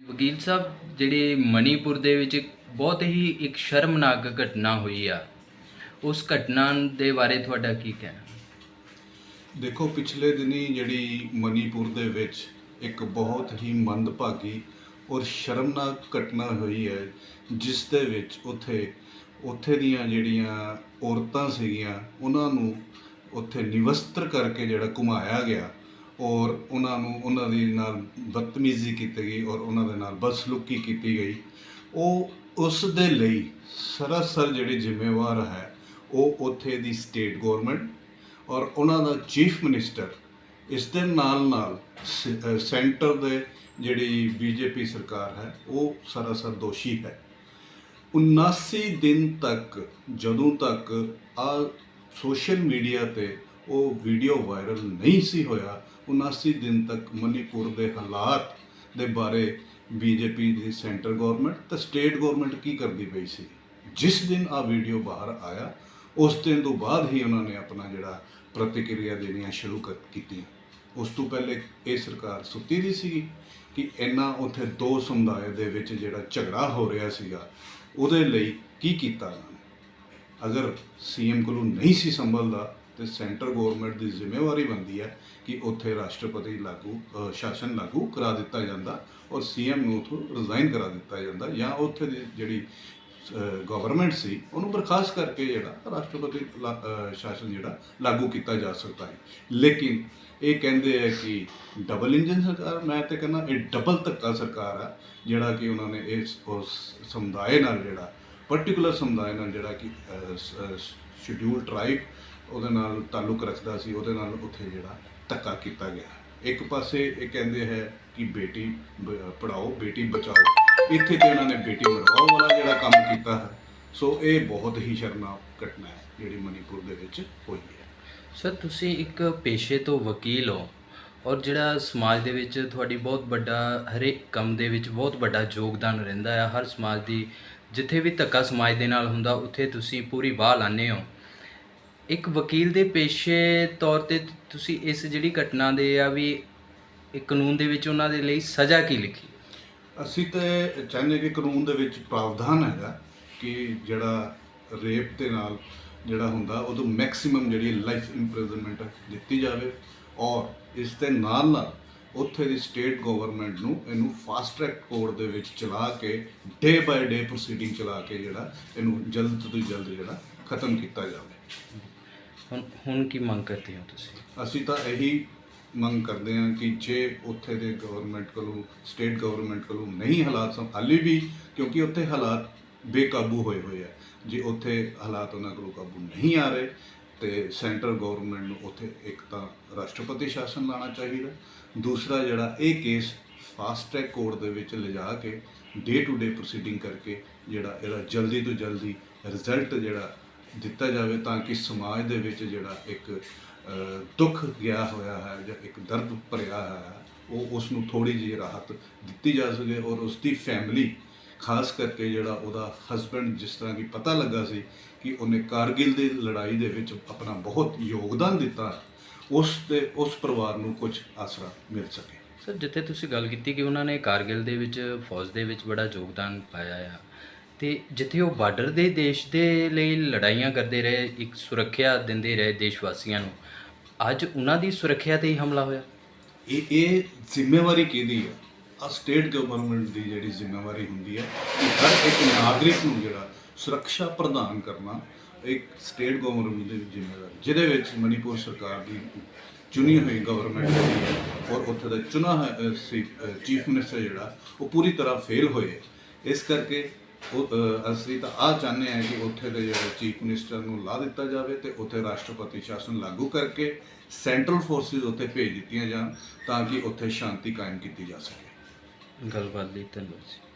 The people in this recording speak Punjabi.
ਵਕੀਲ ਸਾਹਿਬ, ਜਿਹੜੇ ਮਨੀਪੁਰ ਦੇ ਵਿੱਚ ਬਹੁਤ ਹੀ ਇੱਕ ਸ਼ਰਮਨਾਕ ਘਟਨਾ ਹੋਈ ਆ। ਉਸ ਘਟਨਾ ਦੇ ਬਾਰੇ ਤੁਹਾਡਾ ਕੀ ਕਹਿਣਾ? ਦੇਖੋ, ਪਿਛਲੇ ਦਿਨੀ ਜਿਹੜੀ ਮਨੀਪੁਰ ਦੇ ਵਿੱਚ ਇੱਕ ਬਹੁਤ ਹੀ ਮੰਦਭਾਗੀ ਔਰ ਸ਼ਰਮਨਾਕ ਘਟਨਾ ਹੋਈ ਹੈ, ਜਿਸ ਦੇ ਵਿੱਚ ਉੱਥੇ ਉੱਥੇ ਦੀਆਂ ਜਿਹੜੀਆਂ ਔਰਤਾਂ ਸੀਗੀਆਂ, ਉਹਨਾਂ ਨੂੰ ਉੱਥੇ ਨਿਵਸਤਰ ਕਰਕੇ ਜਿਹੜਾ ਘੁਮਾਇਆ ਗਿਆ। ਔਰ ਉਹਨਾਂ ਨੂੰ, ਉਹਨਾਂ ਦੇ ਨਾਲ ਬਦਤਮੀਜ਼ੀ ਕੀਤੀ ਗਈ ਔਰ ਉਹਨਾਂ ਦੇ ਨਾਲ ਬਦਸਲੂਕੀ ਕੀਤੀ ਗਈ। ਉਹ ਉਸ ਦੇ ਲਈ ਸਰਾਸਰ ਜਿਹੜੀ ਜ਼ਿੰਮੇਵਾਰ ਹੈ, ਉਹ ਉੱਥੇ ਦੀ ਸਟੇਟ ਗਵਰਨਮੈਂਟ ਔਰ ਉਹਨਾਂ ਦਾ ਚੀਫ ਮਿਨਿਸਟਰ, ਇਸ ਦੇ ਨਾਲ ਨਾਲ ਸੈਂਟਰ ਦੇ ਜਿਹੜੀ ਬੀਜੇਪੀ ਸਰਕਾਰ ਹੈ, ਉਹ ਸਰਾਸਰ ਦੋਸ਼ੀ ਹੈ। 79 ਦਿਨ ਤੱਕ, ਜਦੋਂ ਤੱਕ ਆ ਸੋਸ਼ਲ ਮੀਡੀਆ ਤੇ ਉਹ ਵੀਡੀਓ ਵਾਇਰਲ ਨਹੀਂ ਸੀ ਹੋਇਆ 79 ਦਿਨ ਤੱਕ ਮਨੀਪੁਰ ਦੇ ਹਾਲਾਤ ਦੇ ਬਾਰੇ ਬੀਜੇਪੀ ਦੀ ਸੈਂਟਰ ਗਵਰਨਮੈਂਟ ਤੇ ਸਟੇਟ ਗਵਰਨਮੈਂਟ ਕੀ ਕਰਦੀ ਪਈ ਸੀ। ਜਿਸ ਦਿਨ ਆ ਵੀਡੀਓ ਬਾਹਰ ਆਇਆ, ਉਸ ਦਿਨ ਤੋਂ ਬਾਅਦ ਹੀ ਉਹਨਾਂ ਨੇ ਆਪਣਾ ਜਿਹੜਾ ਪ੍ਰਤੀਕਿਰਿਆ ਦੇਣੀਆਂ ਸ਼ੁਰੂ ਕਰ ਕੀਤੀਆਂ। ਉਸ ਤੋਂ ਪਹਿਲੇ ਇਹ ਸਰਕਾਰ ਸੁੱਤੀ ਦੀ ਸੀਗੀ ਕਿ ਇੰਨਾ ਉੱਥੇ ਦੋ ਸਮੁਦਾਇ ਦੇ ਵਿੱਚ ਜਿਹੜਾ ਝਗੜਾ ਹੋ ਰਿਹਾ ਸੀਗਾ, ਉਹਦੇ ਲਈ ਕੀ ਕੀਤਾ ਉਹਨਾਂ ਨੇ? ਅਗਰ ਸੀਐਮ ਕੋਲੋਂ ਨਹੀਂ ਸੀ ਸੰਭਲਦਾ ਤੇ ਸੈਂਟਰ ਗਵਰਨਮੈਂਟ ਦੀ ਜ਼ਿੰਮੇਵਾਰੀ ਬਣਦੀ ਹੈ ਕਿ ਉੱਥੇ ਰਾਸ਼ਟਰਪਤੀ ਲਾਗੂ ਅ, ਸ਼ਾਸਨ ਲਾਗੂ ਕਰਾ ਦਿੱਤਾ ਜਾਂਦਾ ਔਰ ਸੀਐਮ ਨੂੰ ਉੱਥੋਂ ਰਿਜ਼ਾਈਨ ਕਰਾ ਦਿੱਤਾ ਜਾਂਦਾ ਜਾਂ ਉੱਥੇ ਦੀ ਜਿਹੜੀ ਗਵਰਨਮੈਂਟ ਸੀ ਉਹਨੂੰ ਬਰਖਾਸਤ ਕਰਕੇ ਜਿਹੜਾ ਰਾਸ਼ਟਰਪਤੀ ਲਾ- ਅ, ਸ਼ਾਸਨ ਜਿਹੜਾ ਲਾਗੂ ਕੀਤਾ ਜਾ ਸਕਦਾ ਹੈ। ਲੇਕਿਨ ਇਹ ਕਹਿੰਦੇ ਹੈ ਕਿ ਡਬਲ ਇੰਜਨ ਸਰਕਾਰ ਮੈਂ ਤੇ ਕਹਿੰਦਾ ਇਹ ਡਬਲ ਧੱਕਾ ਸਰਕਾਰ ਆ ਜਿਹੜਾ ਕਿ ਉਹਨਾਂ ਨੇ ਇਸ ਉਸ ਸਮੁਦਾਇ ਨਾਲ ਜਿਹੜਾ ਪਾਰਟਿਕੂਲਰ ਸਮੁਦਾਇ ਨਾਲ ਜਿਹੜਾ ਕਿ ਸ਼ਡਿਊਲ ਟ੍ਰਾਈਬ ਉਹਦੇ ਨਾਲ ਤਾਲੁਕ ਰੱਖਦਾ ਸੀ, ਉਹਦੇ ਨਾਲ ਉੱਥੇ ਜਿਹੜਾ ਧੱਕਾ ਕੀਤਾ ਗਿਆ। ਇੱਕ ਪਾਸੇ ਇਹ ਕਹਿੰਦੇ ਹੈ ਕਿ ਬੇਟੀ ਬ- ਪੜ੍ਹਾਓ, ਬੇਟੀ ਬਚਾਓ। ਇੱਥੇ ਤੇ ਉਹਨਾਂ ਨੇ ਬੇਟੀ ਮਰਵਾਓ ਵਾਲਾ ਜਿਹੜਾ ਕੰਮ ਕੀਤਾ ਹੈ। ਸੋ ਇਹ ਬਹੁਤ ਹੀ ਸ਼ਰਮਨਾਕ ਘਟਨਾ ਹੈ, ਜਿਹੜੀ ਮਨੀਪੁਰ ਦੇ ਵਿੱਚ ਹੋਈ ਹੈ। ਸਰ, ਤੁਸੀਂ ਇੱਕ ਪੇਸ਼ੇ ਤੋਂ ਵਕੀਲ ਹੋ ਔਰ ਜਿਹੜਾ ਸਮਾਜ ਦੇ ਵਿੱਚ ਤੁਹਾਡੀ ਬਹੁਤ ਵੱਡਾ, ਹਰੇਕ ਕੰਮ ਦੇ ਵਿੱਚ ਬਹੁਤ ਵੱਡਾ ਯੋਗਦਾਨ ਰਹਿੰਦਾ ਹੈ। ਹਰ ਸਮਾਜ ਦੀ ਜਿੱਥੇ ਵੀ ਧੱਕਾ ਸਮਾਜ ਦੇ ਨਾਲ ਹੁੰਦਾ, ਉੱਥੇ ਤੁਸੀਂ ਪੂਰੀ ਬਾਹ ਲਾਉਂਦੇ ਹੋ। ਇੱਕ ਵਕੀਲ ਦੇ ਪੇਸ਼ੇ ਤੌਰ ਤੇ ਤੁਸੀਂ ਇਸ ਜਿਹੜੀ ਘਟਨਾ ਦੇ ਆ ਵੀ ਇਹ ਕਾਨੂੰਨ ਦੇ ਵਿੱਚ ਉਹਨਾਂ ਦੇ ਲਈ ਸਜ਼ਾ ਕੀ ਲਿਖੀ? ਅਸੀਂ ਤੇ ਚਾਹੁੰਦੇ ਕਿ ਕਾਨੂੰਨ ਦੇ ਵਿੱਚ ਪ੍ਰਾਵਧਾਨ ਹੈਗਾ ਕਿ ਜਿਹੜਾ ਰੇਪ ਦੇ ਨਾਲ ਜਿਹੜਾ ਹੁੰਦਾ ਉਦੋਂ ਮੈਕਸਿਮਮ ਜਿਹੜੀ ਲਾਈਫ ਇੰਪ੍ਰਿਜ਼ਨਮੈਂਟ ਦਿੱਤੀ ਜਾਵੇ ਔਰ ਇਸ ਦੇ ਨਾਲ ਨਾਲ ਉੱਥੇ ਦੀ ਸਟੇਟ ਗਵਰਨਮੈਂਟ ਨੂੰ ਇਹਨੂੰ ਫਾਸਟ ਟਰੈਕ ਕੋਰਟ ਦੇ ਵਿੱਚ ਚਲਾ ਕੇ ਡੇ ਬਾਏ ਡੇ ਪ੍ਰੋਸੀਡਿੰਗ ਚਲਾ ਕੇ ਜਿਹੜਾ ਇਹਨੂੰ ਜਲਦ ਤੋਂ ਜਲਦ ਜਿਹੜਾ ਖਤਮ ਕੀਤਾ ਜਾਵੇ। ਹੁਣ ਹੁਣ ਕੀ ਮੰਗ ਕਰਦੇ ਹੋ ਤੁਸੀਂ? ਅਸੀਂ ਤਾਂ ਇਹੀ ਮੰਗ ਕਰਦੇ ਹਾਂ ਕਿ ਜੇ ਉੱਥੇ ਦੇ ਗਵਰਨਮੈਂਟ ਕੋਲੋਂ ਸਟੇਟ ਗਵਰਨਮੈਂਟ ਕੋਲੋਂ ਨਹੀਂ ਹਾਲਾਤ ਸੰ ਹਾਲੇ ਵੀ ਕਿਉਂਕਿ ਉੱਥੇ ਹਾਲਾਤ ਬੇਕਾਬੂ ਹੋਏ ਹੋਏ ਆ। ਜੇ ਉੱਥੇ ਹਾਲਾਤ ਉਹਨਾਂ ਕੋਲੋਂ ਕਾਬੂ ਨਹੀਂ ਆ ਰਹੇ ਤੇ ਸੈਂਟਰ ਗਵਰਨਮੈਂਟ ਨੂੰ ਉੱਥੇ ਇੱਕ ਤਾਂ ਰਾਸ਼ਟਰਪਤੀ ਸ਼ਾਸਨ ਲਾਣਾ ਚਾਹੀਦਾ। ਦੂਸਰਾ ਜਿਹੜਾ ਇਹ ਕੇਸ ਫਾਸਟ ਟਰੈਕ ਕੋਰਟ ਦੇ ਵਿੱਚ ਲਿਜਾ ਕੇ ਡੇ ਟੂ ਡੇ ਪ੍ਰੋਸੀਡਿੰਗ ਕਰਕੇ ਜਿਹੜਾ ਇਹਦਾ ਜਲਦੀ ਤੋਂ ਜਲਦੀ ਰਿਜ਼ਲਟ ਜਿਹੜਾ ਦਿੱਤਾ ਜਾਵੇ ਤਾਂ ਕਿ ਸਮਾਜ ਦੇ ਵਿੱਚ ਜਿਹੜਾ ਇੱਕ ਦੁੱਖ ਗਿਆ ਹੋਇਆ ਹੈ ਜਾਂ ਇੱਕ ਦਰਦ ਭਰਿਆ ਹੋਇਆ ਹੈ, ਉਹ ਉਸ ਨੂੰ ਥੋੜੀ ਜਿਹੀ ਰਾਹਤ ਦਿੱਤੀ ਜਾ ਸਕੇ ਔਰ ਉਸ ਦੀ ਫੈਮਿਲੀ ਖਾਸ ਕਰਕੇ ਜਿਹੜਾ ਉਹਦਾ ਹਸਬੰਡ ਜਿਸ ਤਰ੍ਹਾਂ ਕਿ ਪਤਾ ਲੱਗਾ ਸੀ ਕਿ ਉਹਨੇ ਕਾਰਗਿਲ ਦੀ ਲੜਾਈ ਦੇ ਵਿੱਚ ਆਪਣਾ ਬਹੁਤ ਯੋਗਦਾਨ ਦਿੱਤਾ ਉਸ ਤੇ ਉਸ ਪਰਿਵਾਰ ਨੂੰ ਕੁਝ ਆਸਰਾ ਮਿਲ ਸਕੇ। ਸਰ ਜਿੱਥੇ ਤੁਸੀਂ ਗੱਲ ਕੀਤੀ ਕਿ ਉਹਨਾਂ ਨੇ ਕਾਰਗਿਲ ਦੇ ਵਿੱਚ ਫੌਜ ਦੇ ਵਿੱਚ ਬੜਾ ਯੋਗਦਾਨ ਪਾਇਆ ਆ ਤੇ ਜਿੱਥੇ ਉਹ ਬਾਰਡਰ ਦੇ ਦੇਸ਼ ਦੇ ਲਈ ਲੜਾਈਆਂ ਕਰਦੇ ਰਹੇ ਇੱਕ ਸੁਰੱਖਿਆ ਦਿੰਦੇ ਰਹੇ ਦੇਸ਼ ਵਾਸੀਆਂ ਨੂੰ ਅੱਜ ਉਹਨਾਂ ਦੀ ਸੁਰੱਖਿਆ ਤੇ ਹੀ ਹਮਲਾ ਹੋਇਆ? ਇਹ ਇਹ ਜ਼ਿੰਮੇਵਾਰੀ ਕਿਹਦੀ ਹੈ? ਆ ਸਟੇਟ ਗਵਰਨਮੈਂਟ ਦੀ ਜਿਹੜੀ ਜ਼ਿੰਮੇਵਾਰੀ ਹੁੰਦੀ ਹੈ ਕਿ ਹਰ ਇੱਕ ਨਾਗਰਿਕ ਨੂੰ ਜਿਹੜਾ ਸੁਰੱਖਿਆ ਪ੍ਰਦਾਨ ਕਰਨਾ ਇੱਕ ਸਟੇਟ ਗਵਰਨਮੈਂਟ ਦੀ ਜ਼ਿੰਮੇਵਾਰੀ ਜਿਹਦੇ ਵਿੱਚ ਮਨੀਪੁਰ ਸਰਕਾਰ ਦੀ ਚੁਣੀ ਹੋਈ ਗਵਰਨਮੈਂਟ ਜਿਹੜੀ ਹੈ ਔਰ ਉੱਥੇ ਦਾ ਚੁਣਾ ਹੋਇਆ ਚੀਫ ਮਿਨਿਸਟਰ ਜਿਹੜਾ, ਉਹ ਪੂਰੀ ਤਰ੍ਹਾਂ ਫੇਲ ਹੋਏ ਇਸ ਕਰਕੇ ਅਸੀਂ ਤਾਂ ਆ ਚਾਹੁੰਦੇ ਹਾਂ ਕਿ ਉੱਥੇ ਦੇ ਜਿਹੜੇ ਚੀਫ ਮਿਨਿਸਟਰ ਨੂੰ ਲਾ ਦਿੱਤਾ ਜਾਵੇ ਤੇ ਉੱਥੇ ਰਾਸ਼ਟਰਪਤੀ ਸ਼ਾਸਨ ਲਾਗੂ ਕਰਕੇ ਸੈਂਟਰਲ ਫੋਰਸਿਸ ਉੱਥੇ ਭੇਜ ਦਿੱਤੀਆਂ ਜਾਣ ਤਾਂ ਕਿ ਉੱਥੇ ਸ਼ਾਂਤੀ ਕਾਇਮ ਕੀਤੀ ਜਾ ਸਕੇ। ਗੱਲਬਾਤ ਲਈ ਧੰਨਵਾਦ